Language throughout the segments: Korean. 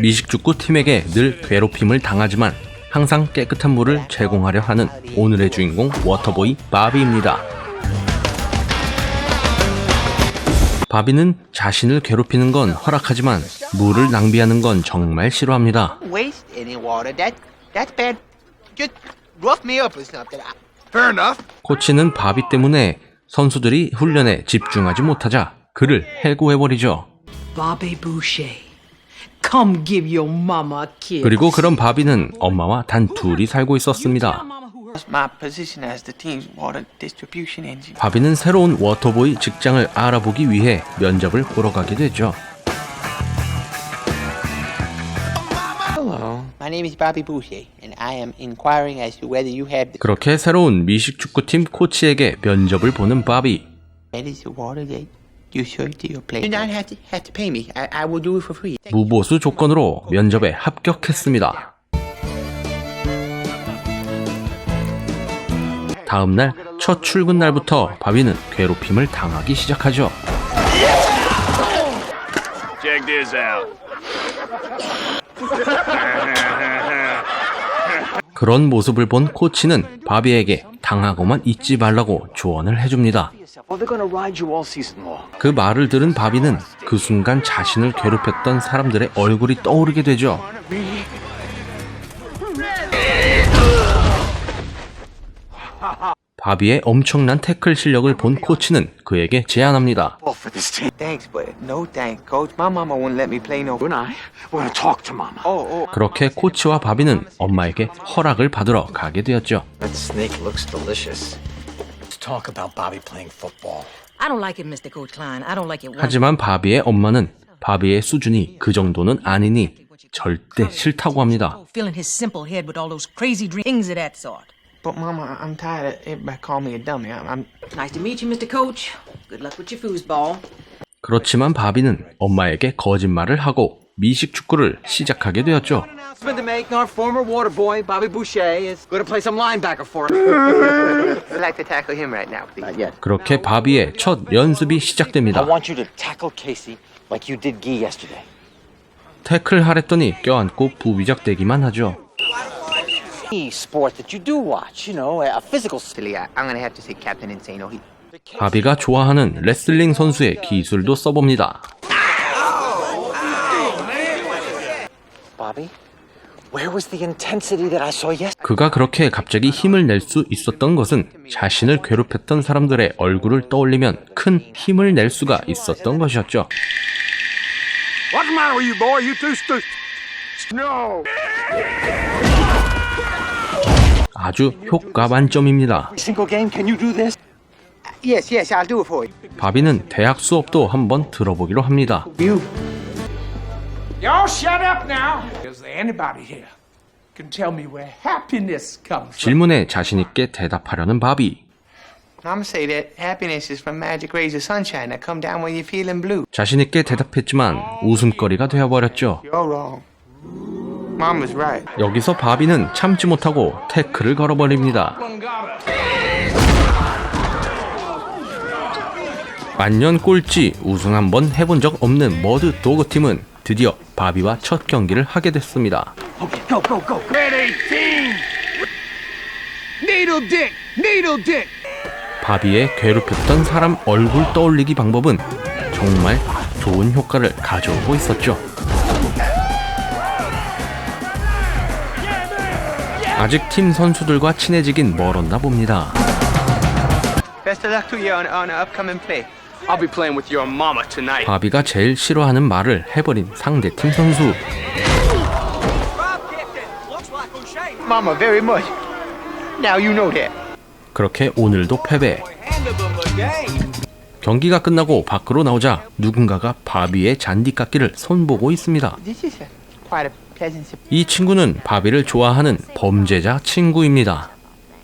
미식축구 팀에게 늘 괴롭힘을 당하지만 항상 깨끗한 물을 제공하려 하는 오늘의 주인공 워터보이 바비입니다. 바비는 자신을 괴롭히는 건 허락하지만 물을 낭비하는 건 정말 싫어합니다. waste any water. That that's bad. Just rough me up or something. I, Fair enough. 코치는 바비 때문에 선수들이 훈련에 집중하지 못하자 그를 해고해버리죠. Bobby Boucher. Come give your mama a kiss. 그리고 그런 바비는 엄마와 단 둘이 살고 있었습니다. my position as the team's water distribution engine. 바비는 새로운 워터보이 직장을 알아보기 위해 면접을 보러 가게 되죠. Hello. My name is Bobby Boucher, and I am inquiring as to whether you have the 그렇게 새로운 미식 축구팀 코치에게 면접을 보는 바비. that is the water that you serve to your plate. You do not have to have to pay me. I, I will do it for free. 무보수 조건으로 면접에 합격했습니다. 다음 날 첫 출근 날부터 바비는 괴롭힘을 당하기 시작하죠. Check this out. 그런 모습을 본 코치는 바비에게 당하고만 있지 말라고 조언을 해줍니다. 그 말을 들은 바비는 그 순간 자신을 괴롭혔던 사람들의 얼굴이 떠오르게 되죠. 바비의 엄청난 태클 실력을 본 코치는 그에게 제안합니다. Oh, oh. 그렇게 코치와 바비는 엄마에게 허락을 받으러 가게 되었죠. 하지만 바비의 엄마는 바비의 수준이 그 정도는 아니니 절대 싫다고 합니다. But mama, I'm tired of everybody calling me a dummy. I'm, I'm Nice to meet you, Mr. Coach. Good luck with your foosball. 그렇지만 바비는 엄마에게 거짓말을 하고 미식 축구를 시작하게 되었죠. Announcement to make. Our former water boy, Bobby Boucher, is going to play some linebacker for us. I'd like to tackle him right now, please. Not yet. 그렇게 바비의 첫 연습이 I 시작됩니다. want you to tackle Casey like you did Guy yesterday. 태클 하랬더니 껴안고 부비작대기만 하죠. Any sport that you do watch, you know, a physical. s- Silly, I, I'm gonna have to say Captain Insano. He, 바비가 좋아하는 레슬링 선수의 기술도 써봅니다. Bobby, where was the intensity that I saw yesterday? 그가 그렇게 갑자기 힘을 낼 수 있었던 것은 자신을 괴롭혔던 사람들의 얼굴을 떠올리면 큰 힘을 낼 수가 있었던 것이었죠. What's the matter with you, boy? You too stu- No. 아주 효과 만점입니다. Single game, can you do this? yes, yes, I'll do it for you. 바비는 대학 수업도 한번 들어보기로 합니다. You. Y'all shut up now. Is there anybody here can tell me where happiness comes from? 질문에 자신 있게 대답하려는 바비. Mama say that happiness is from magic rays of sunshine that come down when you're feeling blue. 자신 있게 대답했지만 웃음거리가 되어버렸죠. 여기서 바비는 참지 못하고 태클을 걸어버립니다. 만년 꼴찌 우승 한번 해본 적 없는 머드 도그 팀은 드디어 바비와 첫 경기를 하게 됐습니다. Okay, go, go, go. Red 18. Needle dick. Needle dick. 바비의 괴롭혔던 사람 얼굴 떠올리기 방법은 정말 좋은 효과를 가져오고 있었죠. 아직 팀 선수들과 친해지긴 멀었나 봅니다. Best of luck to you on, on upcoming play. I'll be playing with your mama tonight. 바비가 제일 싫어하는 말을 해버린 상대 팀 선수. Mama, very much. Now you know that. 그렇게 오늘도 패배. 경기가 끝나고 밖으로 나오자 누군가가 바비의 잔디깎기를 손보고 있습니다. This is quite a 이 친구는 바비를 좋아하는 범죄자 친구입니다.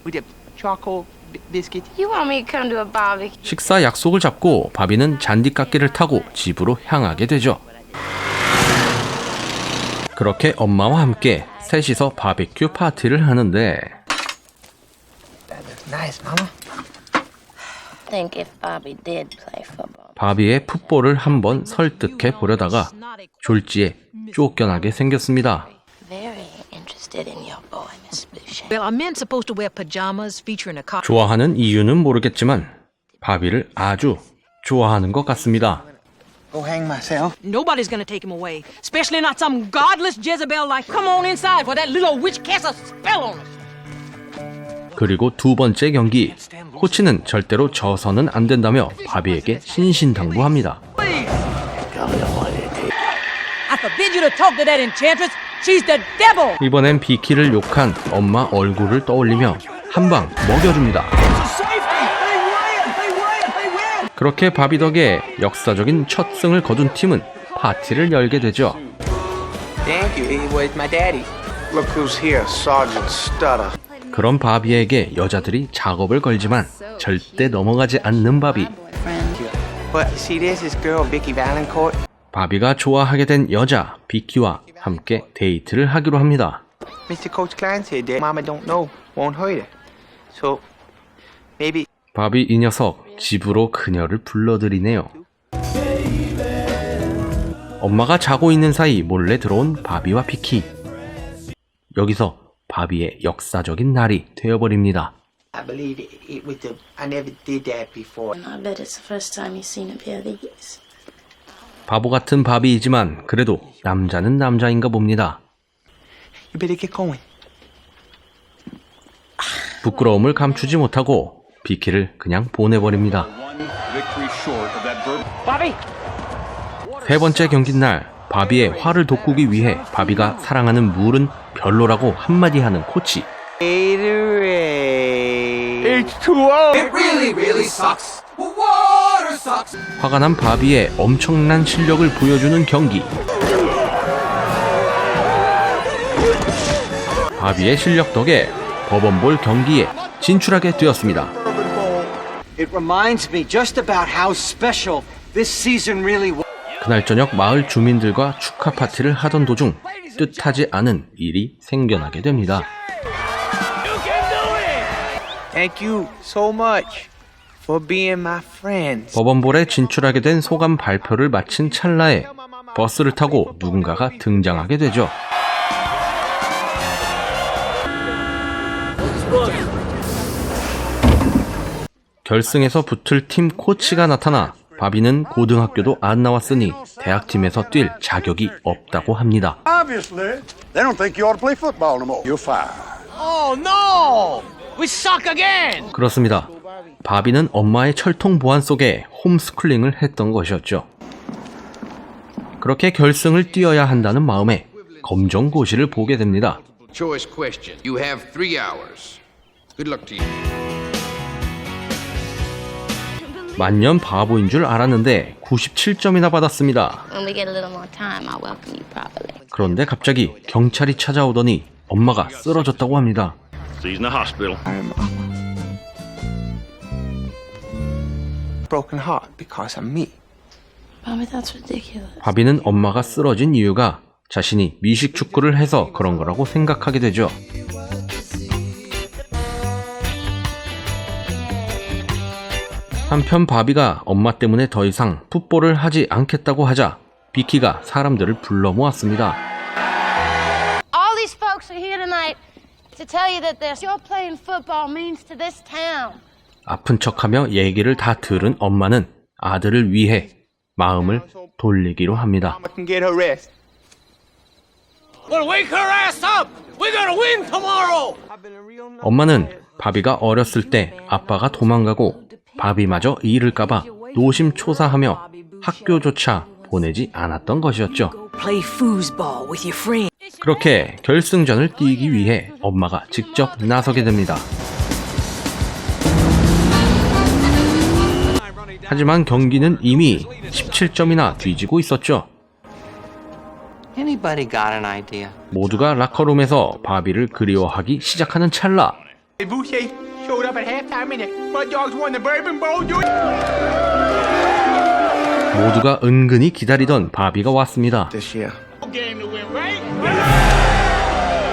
with the charcoal b- biscuit. You want me to come to a barbecue? 식사 약속을 잡고 바비는 잔디깎기를 타고 집으로 향하게 되죠. 그렇게 엄마와 함께 셋이서 바비큐 파티를 하는데 That looks nice, Mama. I think if Bobby did play football, 바비의 풋볼을 한번 설득해 보려다가 졸지에 쫓겨나게 생겼습니다. 좋아하는 이유는 모르겠지만 바비를 아주 좋아하는 것 같습니다. Go hang myself. Nobody's gonna take him away, especially not some godless Jezebel like. Come on inside for that little witch casts a spell on us. 그리고 두 번째 경기 코치는 절대로 져서는 안 된다며 바비에게 신신당부합니다. 이번엔 비키를 욕한 엄마 얼굴을 떠올리며 한 방 먹여줍니다. 그렇게 바비 덕에 역사적인 첫 승을 거둔 팀은 파티를 열게 되죠. Thank you. It was my daddy. Look who's here, Sergeant Stutter. 그런 바비에게 여자들이 작업을 걸지만 절대 넘어가지 않는 바비. 바비가 좋아하게 된 여자 비키와 함께 데이트를 하기로 합니다. 바비 이 녀석 집으로 그녀를 불러들이네요. 엄마가 자고 있는 사이 몰래 들어온 바비와 피키. 여기서 바비의 역사적인 날이 되어버립니다. I believe it, it was the I never did that before. I bet it's the first time you've seen a pair of these. 바보 같은 바비이지만 그래도 남자는 남자인가 봅니다. You better get going. 부끄러움을 감추지 못하고 비키를 그냥 보내버립니다. 세 번째 경기 날 바비의 화를 돋구기 위해 바비가 사랑하는 물은 별로라고 한마디 하는 코치. Gatorade. H2O. It really, really sucks. Water sucks. 화가 난 바비의 엄청난 실력을 보여주는 경기. 바비의 실력 덕에 버번볼 경기에 진출하게 되었습니다. It reminds me just about how special this season really was. 그날 저녁 마을 주민들과 축하 파티를 하던 도중 뜻하지 않은 일이 생겨나게 됩니다. Thank you so much for being my friends. 버번볼에 진출하게 된 소감 발표를 마친 찰나에 버스를 타고 누군가가 등장하게 되죠. 결승에서 붙을 팀 코치가 나타나 바비는 고등학교도 안 나왔으니 대학팀에서 뛸 자격이 없다고 합니다. Obviously, they don't think you ought to play football no more. You're fired. Oh no! We suck again. 그렇습니다. 바비는 엄마의 철통 보안 속에 홈스쿨링을 했던 것이었죠. 그렇게 결승을 뛰어야 한다는 마음에 검정고시를 보게 됩니다. choice question. You have three hours. Good luck to you. 만년 바보인 줄 알았는데 97점이나 받았습니다. 그런데 갑자기 경찰이 찾아오더니 엄마가 쓰러졌다고 합니다. 바비는 엄마가 쓰러진 이유가 자신이 미식 축구를 해서 그런 거라고 생각하게 되죠. 한편 바비가 엄마 때문에 더 이상 풋볼을 하지 않겠다고 하자 비키가 사람들을 불러 모았습니다. All these folks are here tonight to tell you that this your playing football means to this town. 아픈 척하며 얘기를 다 들은 엄마는 아들을 위해 마음을 돌리기로 합니다. 엄마는 바비가 어렸을 때 아빠가 도망가고 바비마저 잃을까봐 노심초사하며 학교조차 보내지 않았던 것이었죠. 그렇게 결승전을 뛰기 위해 엄마가 직접 나서게 됩니다. 하지만 경기는 이미 17점이나 뒤지고 있었죠. 모두가 라커룸에서 바비를 그리워하기 시작하는 찰나 showed up at halftime and the Mud Dogs won the Bourbon Bowl. You 모두가 은근히 기다리던 바비가 왔습니다. This year. game to win, right?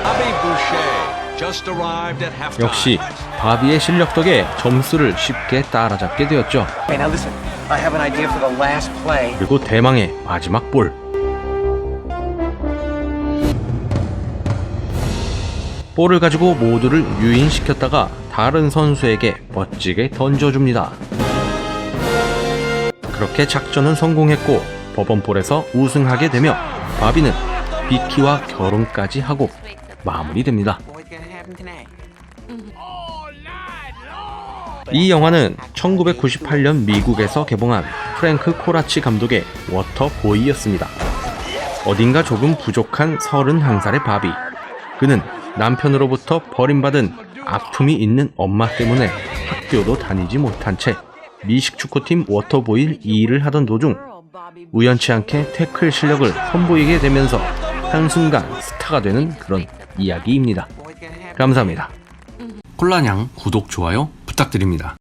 Bobby Boucher just arrived at halftime. 역시 바비의 실력 덕에 점수를 쉽게 따라잡게 되었죠. Hey, now listen. I have an idea for the last play. 그리고 대망의 마지막 볼. 볼을 가지고 모두를 유인시켰다가 다른 선수에게 멋지게 던져줍니다. 그렇게 작전은 성공했고 법원볼에서 우승하게 되며 바비는 비키와 결혼까지 하고 마무리됩니다. 이 영화는 1998년 미국에서 개봉한 프랭크 코라치 감독의 워터보이였습니다. 어딘가 조금 부족한 31살의 바비. 그는 남편으로부터 버림받은 아픔이 있는 엄마 때문에 학교도 다니지 못한 채 미식축구팀 워터보이 일을 하던 도중 우연치 않게 태클 실력을 선보이게 되면서 한순간 스타가 되는 그런 이야기입니다. 감사합니다. 콜라냥 구독, 좋아요 부탁드립니다.